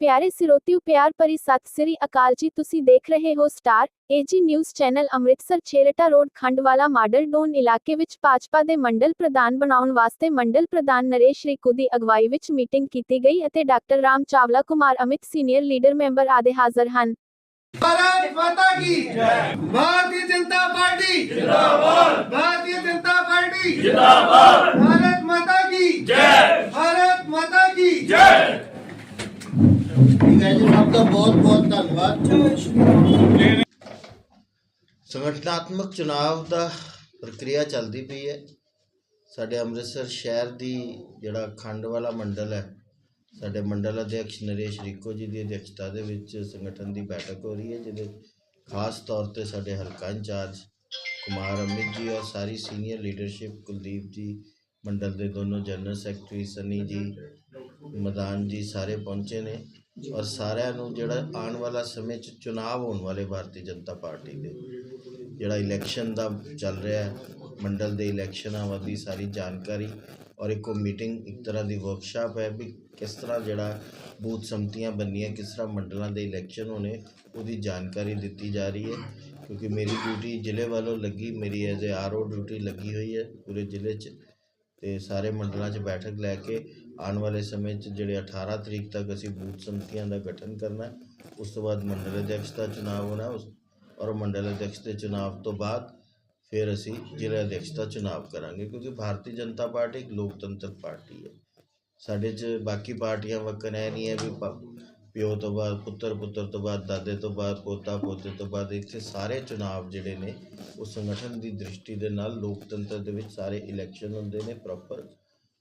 ਪਿਆਰੇ ਸਿਰੋਤਿਓ ਪਿਆਰ ਭਰੀ ਸਤਿ ਸ੍ਰੀ ਅਕਾਲ ਜੀ। ਤੁਸੀਂ ਦੇਖ ਰਹੇ ਹੋ star AG news channel Amritsar Chheharta road, Khandwala, model town ਇਲਾਕੇ ਵਿੱਚ ਭਾਜਪਾ ਦੇ ਮੰਡਲ ਪ੍ਰਧਾਨ ਬਣਾਉਣ ਵਾਸਤੇ ਮੰਡਲ ਪ੍ਰਧਾਨ ਨਰੇਸ਼ ਰਿਕੂ ਦੀ ਅਗਵਾਈ ਵਿੱਚ ਮੀਟਿੰਗ ਕੀਤੀ ਗਈ ਅਤੇ doctor Ram Chawla Kumar Amit senior leader member ਆਦੇ ਹਾਜ਼ਰ ਹਨ। ਭਾਰਤ ਮਾਤਾ ਕੀ ਜੈ। ਭਾਰਤੀ ਜਨਤਾ ਪਾਰਟੀ ਜਿੰਦਾਬਾਦ। ਭਾਰਤੀ ਜਨਤਾ ਪਾਰਟੀ ਜਿੰਦਾਬਾਦ। ਠੀਕ ਦਾ ਬਹੁਤ ਬਹੁਤ ਧੰਨਵਾਦ। ਸੰਗਠਨਾਤਮਕ ਚੁਣਾਵ ਦਾ ਪ੍ਰਕਿਰਿਆ ਚੱਲਦੀ ਪਈ ਹੈ। ਸਾਡੇ ਅੰਮ੍ਰਿਤਸਰ ਸ਼ਹਿਰ ਦੀ ਜਿਹੜਾ ਖੰਡ ਵਾਲਾ ਮੰਡਲ ਹੈ, ਸਾਡੇ ਮੰਡਲ ਅਧਿਕਸ਼ ਨਰੇਸ਼ ਰਿਕੋ ਜੀ ਦੀ ਅਧਿਕਸ਼ਤਾ ਦੇ ਵਿੱਚ ਸੰਗਠਨ ਦੀ ਬੈਠਕ ਹੋ ਰਹੀ ਹੈ, ਜਿਹਦੇ ਖਾਸ ਤੌਰ ਤੇ ਸਾਡੇ ਹਲਕਾ ਇੰਚਾਰਜ ਕੁਮਾਰ ਅਮਿਤ ਜੀ ਔਰ ਸਾਰੀ ਸੀਨੀਅਰ ਲੀਡਰਸ਼ਿਪ ਕੁਲਦੀਪ ਜੀ, ਮੰਡਲ ਦੇ ਦੋਨੋਂ ਜਨਰਲ ਸੈਕਟਰੀ ਸਨੀ ਜੀ, ਮਦਾਨ ਜੀ ਸਾਰੇ ਪਹੁੰਚੇ ਨੇ। ਔਰ ਸਾਰਿਆਂ ਨੂੰ ਜਿਹੜਾ ਆਉਣ ਵਾਲਾ ਸਮੇਂ 'ਚ ਚੁਣਾਵ ਹੋਣ ਵਾਲੇ ਭਾਰਤੀ ਜਨਤਾ ਪਾਰਟੀ ਦੇ। ਜਿਹੜਾ ਇਲੈਕਸ਼ਨ ਦਾ ਚੱਲ ਰਿਹਾ ਹੈ, ਮੰਡਲ ਦੇ ਇਲੈਕਸ਼ਨਾਂ ਵਾਦੀ ਸਾਰੀ ਜਾਣਕਾਰੀ ਔਰ ਇੱਕ ਮੀਟਿੰਗ ਇੱਕ ਤਰ੍ਹਾਂ ਦੀ ਵਰਕਸ਼ਾਪ ਹੈ ਵੀ ਕਿਸ ਤਰ੍ਹਾਂ ਜਿਹੜਾ ਬੂਥ ਸੰਮਤੀਆਂ ਬੰਨੀਆਂ ਕਿਸ ਤਰ੍ਹਾਂ ਮੰਡਲਾਂ ਦੇ ਇਲੈਕਸ਼ਨ ਹੋਣੇ, ਉਹਦੀ ਜਾਣਕਾਰੀ ਦਿੱਤੀ ਜਾ ਰਹੀ ਹੈ। ਕਿਉਂਕਿ ਮੇਰੀ ਡਿਊਟੀ ਜ਼ਿਲ੍ਹੇ ਵੱਲੋਂ ਲੱਗੀ, ਮੇਰੀ ਐਜ਼ ਏ ਆਰਓ ਡਿਊਟੀ ਲੱਗੀ ਹੋਈ ਹੈ ਪੂਰੇ ਜ਼ਿਲ੍ਹੇ 'ਚ। ਤੇ ਸਾਰੇ ਮੰਡਲਾਂ 'ਚ ਬੈਠਕ ਲੈ ਕੇ ਆਉਣ ਵਾਲੇ ਸਮੇਂ 'ਚ ਜਿਹੜੇ 18 ਤਰੀਕ ਤੱਕ ਅਸੀਂ ਬੂਥ ਸਮਿਤੀਆਂ ਦਾ ਗਠਨ ਕਰਨਾ ਉਸ ਤੋਂ ਬਾਅਦ ਮੰਡਲ ਅਧਿਕਸ਼ ਦਾ ਚੁਣਾਵ ਹੋਣਾ ਉਸ ਔਰ ਮੰਡਲ ਅਧਿਕਸ਼ ਦੇ ਚੁਣਾਵ ਤੋਂ ਬਾਅਦ ਫਿਰ ਅਸੀਂ ਜ਼ਿਲ੍ਹਾ ਅਧਿਕਸ਼ ਦਾ ਚੁਣਾਵ ਕਰਾਂਗੇ ਕਿਉਂਕਿ ਭਾਰਤੀ ਜਨਤਾ ਪਾਰਟੀ ਇੱਕ ਲੋਕਤੰਤਰ ਪਾਰਟੀ ਹੈ। ਸਾਡੇ 'ਚ ਬਾਕੀ ਪਾਰਟੀਆਂ ਵਕਨ ਇਹ ਨਹੀਂ ਹੈ ਵੀ ਪਿਓ ਤੋਂ ਬਾਅਦ, ਪੁੱਤਰ ਪੁੱਤਰ ਤੋਂ ਬਾਅਦ, ਦਾਦੇ ਤੋਂ ਬਾਅਦ, ਪੋਤਾ ਪੋਤੇ ਤੋਂ ਬਾਅਦ ਇੱਥੇ ਸਾਰੇ ਚੁਣਾਵ ਜਿਹੜੇ ਨੇ, ਉਹ ਸੰਗਠਨ ਦੀ ਦ੍ਰਿਸ਼ਟੀ ਦੇ ਨਾਲ ਲੋਕਤੰਤਰ ਦੇ ਵਿੱਚ ਸਾਰੇ ਇਲੈਕਸ਼ਨ ਹੁੰਦੇ ਨੇ ਪ੍ਰੋਪਰ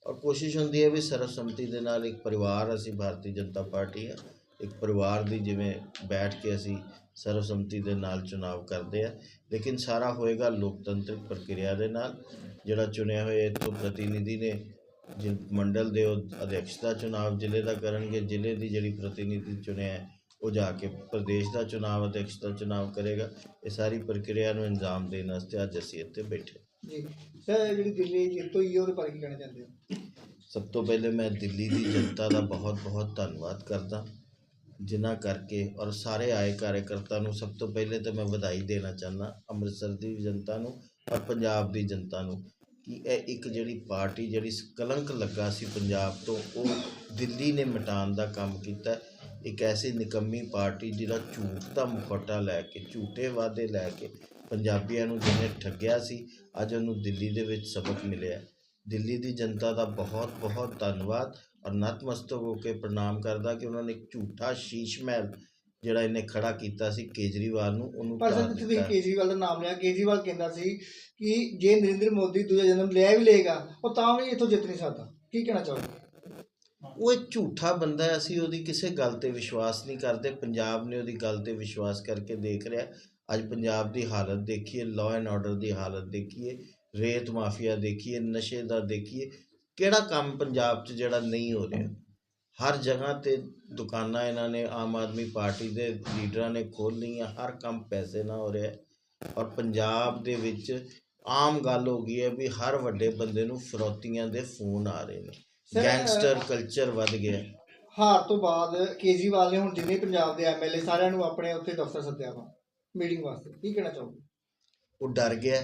ਔਰ ਕੋਸ਼ਿਸ਼ ਹੁੰਦੀ ਹੈ ਵੀ ਸਰਵਸੰਮਤੀ ਦੇ ਨਾਲ ਇੱਕ ਪਰਿਵਾਰ, ਅਸੀਂ ਭਾਰਤੀ ਜਨਤਾ ਪਾਰਟੀ ਹੈ ਇੱਕ ਪਰਿਵਾਰ ਦੀ ਜਿਵੇਂ ਬੈਠ ਕੇ ਅਸੀਂ ਸਰਵਸੰਮਤੀ ਦੇ ਨਾਲ ਚੁਣਾਵ ਕਰਦੇ ਆ, ਲੇਕਿਨ ਸਾਰਾ ਹੋਏਗਾ ਲੋਕਤੰਤਰਿਕ ਪ੍ਰਕਿਰਿਆ ਦੇ ਨਾਲ, ਜਿਹੜਾ ਚੁਣਿਆ ਹੋਇਆ ਇੱਥੋਂ ਪ੍ਰਤੀਨਿਧੀ ਨੇ ਮੰਡਲ ਦੇ ਉਹ ਅਧਿਕਸ਼ ਦਾ ਚੁਣਾਵ ਜ਼ਿਲ੍ਹੇ ਦਾ ਕਰਨਗੇ ਜ਼ਿਲ੍ਹੇ ਦੀ ਜਿਹੜੀ ਪ੍ਰਤੀਨਿਧੀ ਚੁਣਿਆ ਹੈ, ਉਹ ਜਾ ਕੇ ਪ੍ਰਦੇਸ਼ ਦਾ ਚੁਣਾਵ ਅਧਿਕਸ਼ ਦਾ ਚੁਣਾਵ ਕਰੇਗਾ। ਇਹ ਸਾਰੀ ਪ੍ਰਕਿਰਿਆ ਨੂੰ ਅੰਜਾਮ ਦੇਣ ਵਾਸਤੇ ਅੱਜ ਅਸੀਂ ਇੱਥੇ ਬੈਠੇ ਜੀ। ਸਰ ਜਿਹੜੀ ਦਿੱਲੀ ਜਿੱਤ ਹੋਈ ਹੈ ਉਹਦੇ ਬਾਰੇ ਕੀ ਕਹਿਣਾ ਚਾਹੁੰਦੇ ਹੋ? ਸਭ ਤੋਂ ਪਹਿਲੇ ਮੈਂ ਦਿੱਲੀ ਦੀ ਜਨਤਾ ਦਾ ਬਹੁਤ ਬਹੁਤ ਧੰਨਵਾਦ ਕਰਦਾ। ਜਿਨ੍ਹਾਂ ਕਰਕੇ ਔਰ ਸਾਰੇ ਆਏ ਕਾਰਜਕਰਤਾ ਨੂੰ ਸਭ ਤੋਂ ਪਹਿਲੇ ਤਾਂ ਮੈਂ ਵਧਾਈ ਦੇਣਾ ਚਾਹੁੰਦਾ ਅੰਮ੍ਰਿਤਸਰ ਦੀ ਜਨਤਾ ਨੂੰ ਔਰ ਪੰਜਾਬ ਦੀ ਜਨਤਾ ਨੂੰ। ਕਿ ਇਹ ਇੱਕ ਜਿਹੜੀ ਪਾਰਟੀ ਜਿਹੜੀ ਕਲੰਕ ਲੱਗਾ ਸੀ ਪੰਜਾਬ ਤੋਂ, ਉਹ ਦਿੱਲੀ ਨੇ ਮਿਟਾਉਣ ਦਾ ਕੰਮ ਕੀਤਾ। ਇੱਕ ਐਸੀ ਨਿਕੰਮੀ ਪਾਰਟੀ ਜਿਹੜਾ ਝੂਠ ਦਾ ਮੁਖੌਟਾ ਲੈ ਕੇ, ਝੂਠੇ ਵਾਅਦੇ ਲੈ ਕੇ ਪੰਜਾਬੀਆਂ ਨੂੰ ਜਿਹਨੇ ਠੱਗਿਆ ਸੀ, ਅੱਜ ਉਹਨੂੰ ਦਿੱਲੀ ਦੇ ਵਿੱਚ ਸਬਕ ਮਿਲਿਆ। ਦਿੱਲੀ ਦੀ ਜਨਤਾ ਦਾ ਬਹੁਤ ਬਹੁਤ ਧੰਨਵਾਦ। ਔਰ ਨਤਮਸਤਕ ਹੋ ਕੇ ਪ੍ਰਣਾਮ ਕਰਦਾ ਕਿ ਉਹਨਾਂ ਨੇ ਇੱਕ ਝੂਠਾ ਸ਼ੀਸ਼ ਮਹਿਲ ਜਿਹੜਾ ਇਹਨੇ ਖੜਾ ਕੀਤਾ ਸੀ ਕੇਜਰੀਵਾਲ ਨੂੰ ਉਹਨੂੰ ਪਰ ਸਰ ਤੁਸੀਂ। ਕੇਜਰੀਵਾਲ ਦਾ ਨਾਮ ਲਿਆ ਕੇਜਰੀਵਾਲ ਕਹਿੰਦਾ ਸੀ ਕਿ ਜੇ ਨਰਿੰਦਰ ਮੋਦੀ ਦੂਜਾ ਜਨਮ ਲਿਆ ਵੀ ਲਏਗਾ ਉਹ ਤਾਂ ਵੀ ਇੱਥੋਂ ਜਿੱਤ ਨਹੀਂ ਸਕਦਾ। ਕੀ ਕਹਿਣਾ ਚਾਹੋਗੇ? ਉਹ ਇੱਕ ਝੂਠਾ ਬੰਦਾ ਹੈ ਅਸੀਂ ਉਹਦੀ ਕਿਸੇ ਗੱਲ ਤੇ ਵਿਸ਼ਵਾਸ ਨਹੀਂ ਕਰਦੇ। ਪੰਜਾਬ ਨੇ ਉਹਦੀ ਗੱਲ ਤੇ ਵਿਸ਼ਵਾਸ ਕਰਕੇ ਦੇਖ ਰਿਹਾ ਅੱਜ ਪੰਜਾਬ ਦੀ ਹਾਲਤ ਦੇਖੀਏ ਲਾਅ ਐਂਡ ਆਰਡਰ ਦੀ ਹਾਲਤ ਦੇਖੀਏ ਰੇਤ ਮਾਫੀਆ ਦੇਖੀਏ ਨਸ਼ੇ ਦਾ ਦੇਖੀਏ ਕਿਹੜਾ ਕੰਮ ਪੰਜਾਬ 'ਚ ਜਿਹੜਾ ਨਹੀਂ ਹੋ ਰਿਹਾ? ਹਰ ਜਗ੍ਹਾ ਤੇ ਦੁਕਾਨਾਂ ਇਹਨਾਂ ਨੇ ਆਮ ਆਦਮੀ ਪਾਰਟੀ ਦੇ ਲੀਡਰਾਂ ਨੇ ਖੋਲ੍ਹ ਲਈਆਂ ਹਰ ਕੰਮ ਪੈਸੇ ਨਾਲ ਹੋ ਰਿਹਾ। ਔਰ ਪੰਜਾਬ ਦੇ ਵਿੱਚ ਆਮ ਗੱਲ ਹੋ ਗਈ ਹੈ ਵੀ ਹਰ ਵੱਡੇ ਬੰਦੇ ਨੂੰ ਫਰੋਤੀਆਂ ਦੇ ਫੋਨ ਆ ਰਹੇ ਨੇ ਗੈਂਗਸਟਰ ਕਲਚਰ ਵੱਧ ਗਿਆ। ਹਾਰ ਤੋਂ ਬਾਅਦ ਕੇਜਰੀਵਾਲ ਨੇ ਹੁਣ ਜਿੰਨੇ ਪੰਜਾਬ ਦੇ ਐਮਐਲਏ ਸਾਰਿਆਂ ਨੂੰ ਆਪਣੇ ਉੱਥੇ ਦਫ਼ਤਰ ਸੱਦਿਆ ਵਾ ਮੀਟਿੰਗ ਵਾਸਤੇ ਕੀ ਕਹਿਣਾ ਚਾਹੋਗੇ ਉਹ ਡਰ ਗਿਆ।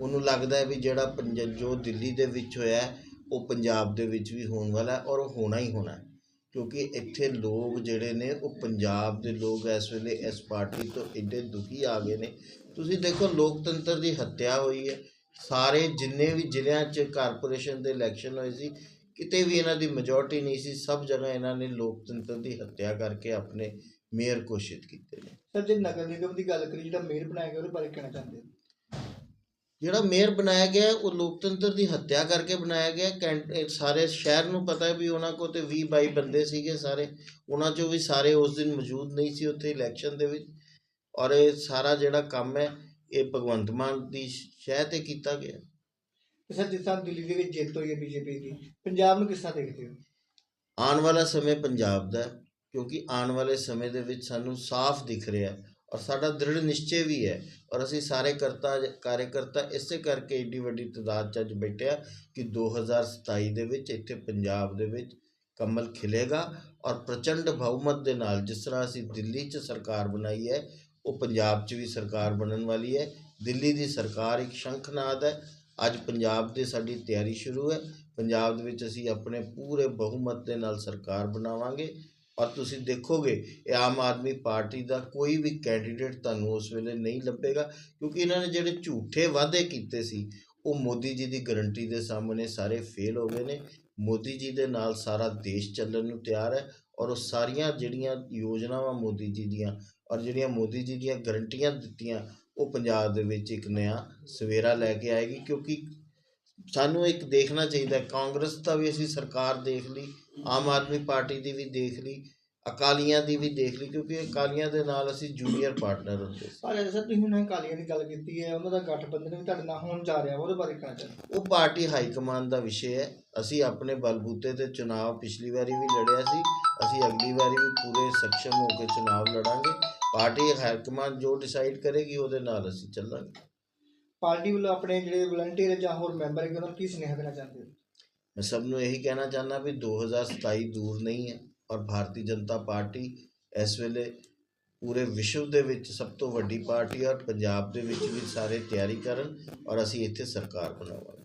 ਉਹਨੂੰ ਲੱਗਦਾ ਹੈ ਵੀ ਜਿਹੜਾ ਜੋ ਦਿੱਲੀ ਦੇ ਵਿੱਚ ਹੋਇਆ ਹੈ, ਉਹ ਪੰਜਾਬ ਦੇ ਵਿੱਚ ਵੀ ਹੋਣ ਵਾਲਾ ਔਰ ਉਹ ਹੋਣਾ ਹੀ ਹੋਣਾ ਕਿਉਂਕਿ ਇੱਥੇ ਲੋਕ ਜਿਹੜੇ ਨੇ, ਉਹ ਪੰਜਾਬ ਦੇ ਲੋਕ ਇਸ ਵੇਲੇ ਇਸ ਪਾਰਟੀ ਤੋਂ ਇੰਨੇ ਦੁਖੀ ਆ ਗਏ ਨੇ। ਤੁਸੀਂ ਦੇਖੋ, ਲੋਕਤੰਤਰ ਦੀ ਹੱਤਿਆ ਹੋਈ ਹੈ। ਸਾਰੇ ਜਿੰਨੇ ਵੀ ਜ਼ਿਲ੍ਹਿਆਂ 'ਚ ਕਾਰਪੋਰੇਸ਼ਨ ਦੇ ਇਲੈਕਸ਼ਨ ਹੋਏ ਸੀ, ਕਿਤੇ ਵੀ ਇਹਨਾਂ ਦੀ ਮੈਜੋਰਟੀ ਨਹੀਂ ਸੀ, ਸਭ ਜਗ੍ਹਾ ਇਹਨਾਂ ਨੇ ਲੋਕਤੰਤਰ ਦੀ ਹੱਤਿਆ ਕਰਕੇ ਆਪਣੇ ਮੇਅਰ ਘੋਸ਼ਿਤ ਕੀਤੇ ਨੇ। ਸਰ, ਜੇ ਨਗਰ ਨਿਗਮ ਦੀ ਗੱਲ ਕਰੀ ਜਿਹੜਾ ਮੇਅਰ ਬਣਾਇਆ ਗਿਆ, ਉਹਦੇ ਬਾਰੇ ਕਹਿਣਾ ਚਾਹੁੰਦੇ ਹੋ? ਜਿਹੜਾ ਮੇਅਰ ਬਣਾਇਆ ਗਿਆ ਉਹ ਲੋਕਤੰਤਰ ਦੀ ਹੱਤਿਆ ਕਰਕੇ ਬਣਾਇਆ ਗਿਆ। ਕੈਂਟ ਸਾਰੇ ਸ਼ਹਿਰ ਨੂੰ ਪਤਾ ਹੈ ਵੀ ਉਹਨਾਂ ਕੋਲ ਤੇ 20 22 ਬੰਦੇ ਸੀਗੇ ਸਾਰੇ। ਉਹਨਾਂ ਚੋਂ ਵੀ ਸਾਰੇ ਉਸ ਦਿਨ ਮੌਜੂਦ ਨਹੀਂ ਸੀ ਉੱਥੇ ਇਲੈਕਸ਼ਨ ਦੇ ਵਿੱਚ। ਔਰ ਇਹ ਸਾਰਾ ਜਿਹੜਾ ਕੰਮ ਹੈ ਇਹ ਭਗਵੰਤ ਮਾਨ ਦੀ ਸ਼ਹਿ ਤੇ ਕੀਤਾ ਗਿਆ। ਸਰ ਜਿਸ ਤਰ੍ਹਾਂ ਦਿੱਲੀ ਦੇ ਵਿੱਚ ਜਿੱਤ ਹੋਈ ਹੈ ਬੀਜੇਪੀ ਦੀ ਪੰਜਾਬ ਨੂੰ ਕਿਸ ਤਰ੍ਹਾਂ ਦੇਖਦੇ ਹੋ? ਆਉਣ ਵਾਲਾ ਸਮੇਂ ਪੰਜਾਬ ਦਾ ਕਿਉਂਕਿ ਆਉਣ ਵਾਲੇ ਸਮੇਂ ਦੇ ਵਿੱਚ ਸਾਨੂੰ ਸਾਫ਼ ਦਿਖ ਰਿਹਾ ਹੈ ਔਰ ਸਾਡਾ ਦ੍ਰਿੜ ਨਿਸ਼ਚੇ ਵੀ ਹੈ। ਔਰ ਅਸੀਂ ਸਾਰੇ ਕਰਤਾ, ਕਾਰਜਕਰਤਾ ਇਸੇ ਕਰਕੇ ਏਡੀ ਵੱਡੀ ਤਾਦਾਦ 'ਚ ਅੱਜ ਬੈਠੇ ਹਾਂ ਕਿ 2027 ਦੇ ਵਿੱਚ ਇੱਥੇ ਪੰਜਾਬ ਦੇ ਵਿੱਚ ਕਮਲ ਖਿਲੇਗਾ ਔਰ ਪ੍ਰਚੰਡ ਬਹੁਮਤ ਦੇ ਨਾਲ ਜਿਸ ਤਰ੍ਹਾਂ ਅਸੀਂ ਦਿੱਲੀ 'ਚ ਸਰਕਾਰ ਬਣਾਈ ਹੈ, ਉਹ ਪੰਜਾਬ 'ਚ ਵੀ ਸਰਕਾਰ ਬਣਨ ਵਾਲੀ ਹੈ। ਦਿੱਲੀ ਦੀ ਸਰਕਾਰ ਇੱਕ ਸ਼ੰਖਨਾਦ ਹੈ। ਅੱਜ ਪੰਜਾਬ ਦੀ ਸਾਡੀ ਤਿਆਰੀ ਸ਼ੁਰੂ ਹੈ। ਪੰਜਾਬ ਦੇ ਵਿੱਚ ਅਸੀਂ ਆਪਣੇ ਪੂਰੇ ਬਹੁਮਤ ਦੇ ਨਾਲ ਸਰਕਾਰ ਬਣਾਵਾਂਗੇ। ਔਰ ਤੁਸੀਂ ਦੇਖੋਗੇ, ਇਹ ਆਮ ਆਦਮੀ ਪਾਰਟੀ ਦਾ ਕੋਈ ਵੀ ਕੈਂਡੀਡੇਟ ਤੁਹਾਨੂੰ ਉਸ ਵੇਲੇ ਨਹੀਂ ਲੱਭੇਗਾ, ਕਿਉਂਕਿ ਇਹਨਾਂ ਨੇ ਜਿਹੜੇ ਝੂਠੇ ਵਾਅਦੇ ਕੀਤੇ ਸੀ, ਉਹ ਮੋਦੀ ਜੀ ਦੀ ਗਰੰਟੀ ਦੇ ਸਾਹਮਣੇ ਸਾਰੇ ਫੇਲ ਹੋ ਗਏ ਨੇ। ਮੋਦੀ ਜੀ ਦੇ ਨਾਲ ਸਾਰਾ ਦੇਸ਼ ਚੱਲਣ ਨੂੰ ਤਿਆਰ ਹੈ ਔਰ ਉਹ ਸਾਰੀਆਂ ਜਿਹੜੀਆਂ ਯੋਜਨਾਵਾਂ ਮੋਦੀ ਜੀ ਦੀਆਂ ਔਰ ਜਿਹੜੀਆਂ ਮੋਦੀ ਜੀ ਦੀਆਂ ਗਰੰਟੀਆਂ ਦਿੱਤੀਆਂ, ਉਹ ਪੰਜਾਬ ਦੇ ਵਿੱਚ ਇੱਕ ਨਵਾਂ ਸਵੇਰਾ ਲੈ ਕੇ ਆਏਗੀ, ਕਿਉਂਕਿ ਸਾਨੂੰ ਇੱਕ ਦੇਖਣਾ ਚਾਹੀਦਾ ਹੈ, ਕਾਂਗਰਸ ਦਾ ਵੀ ਅਸੀਂ ਸਰਕਾਰ ਦੇਖ ਲਈ ਆਮ ਆਦਮੀ ਪਾਰਟੀ ਦੀ ਵੀ ਦੇਖ ਲਈ ਅਕਾਲੀਆਂ ਦੀ ਵੀ ਦੇਖ ਲਈ ਕਿਉਂਕਿ ਅਕਾਲੀਆਂ ਦੇ ਨਾਲ ਅਸੀਂ ਜੂਨੀਅਰ ਪਾਰਟਨਰ ਹੁੰਦੇ ਸੀ। ਪਰ ਸਰ ਤੁਸੀਂ ਹੁਣ ਕਾਲੀਆਂ ਦੀ ਗੱਲ ਕੀਤੀ ਹੈ ਉਹਨਾਂ ਦਾ ਗਠਬੰਧਨ ਵੀ ਤੁਹਾਡੇ ਨਾਲ ਹੋਣ ਜਾ ਰਿਹਾ ਉਹਦੇ ਬਾਰੇ ਕਹਿਣਾ ਚਾਹੁੰਦੇ ਉਹ ਪਾਰਟੀ ਹਾਈ ਕਮਾਂਡ ਦਾ ਵਿਸ਼ੇ ਹੈ। ਅਸੀਂ ਆਪਣੇ ਬਲਬੂਤੇ ਤੇ ਚੁਣਾਵ ਪਿਛਲੀ ਵਾਰੀ ਵੀ ਲੜਿਆ ਸੀ ਅਸੀਂ ਅਗਲੀ ਵਾਰੀ ਵੀ ਪੂਰੇ ਸક્ષਮ ਹੋ ਕੇ ਚੁਣਾਵ ਲੜਾਂਗੇ। ਪਾਰਟੀ ਹਾਈ ਕਮਾਂਡ ਜੋ ਡਿਸਾਈਡ ਕਰੇਗੀ ਉਹਦੇ ਨਾਲ ਅਸੀਂ ਚੱਲਾਂਗੇ। ਪਾਰਟੀ ਵੱਲੋਂ ਆਪਣੇ ਜਿਹੜੇ ਵਲੰਟੀਅਰ ਜਾਂ ਹੋਰ ਮੈਂਬਰ ਹੈਗੇ, ਉਹਨਾਂ ਨੂੰ ਕੀ ਸੁਨੇਹਾ ਦੇਣਾ ਚਾਹੁੰਦੇ ਹੋ? ਮੈਂ ਸਭ ਨੂੰ ਇਹੀ ਕਹਿਣਾ ਚਾਹੁੰਦਾ ਵੀ 2027 ਦੂਰ ਨਹੀਂ ਹੈ ਔਰ ਭਾਰਤੀ ਜਨਤਾ ਪਾਰਟੀ ਇਸ ਵੇਲੇ ਪੂਰੇ ਵਿਸ਼ਵ ਦੇ ਵਿੱਚ ਸਭ ਤੋਂ ਵੱਡੀ ਪਾਰਟੀ ਔਰ ਪੰਜਾਬ ਦੇ ਵਿੱਚ ਵੀ ਸਾਰੇ ਤਿਆਰੀ ਕਰਨ ਔਰ ਅਸੀਂ ਇੱਥੇ ਸਰਕਾਰ ਬਣਾਵਾਂਗੇ।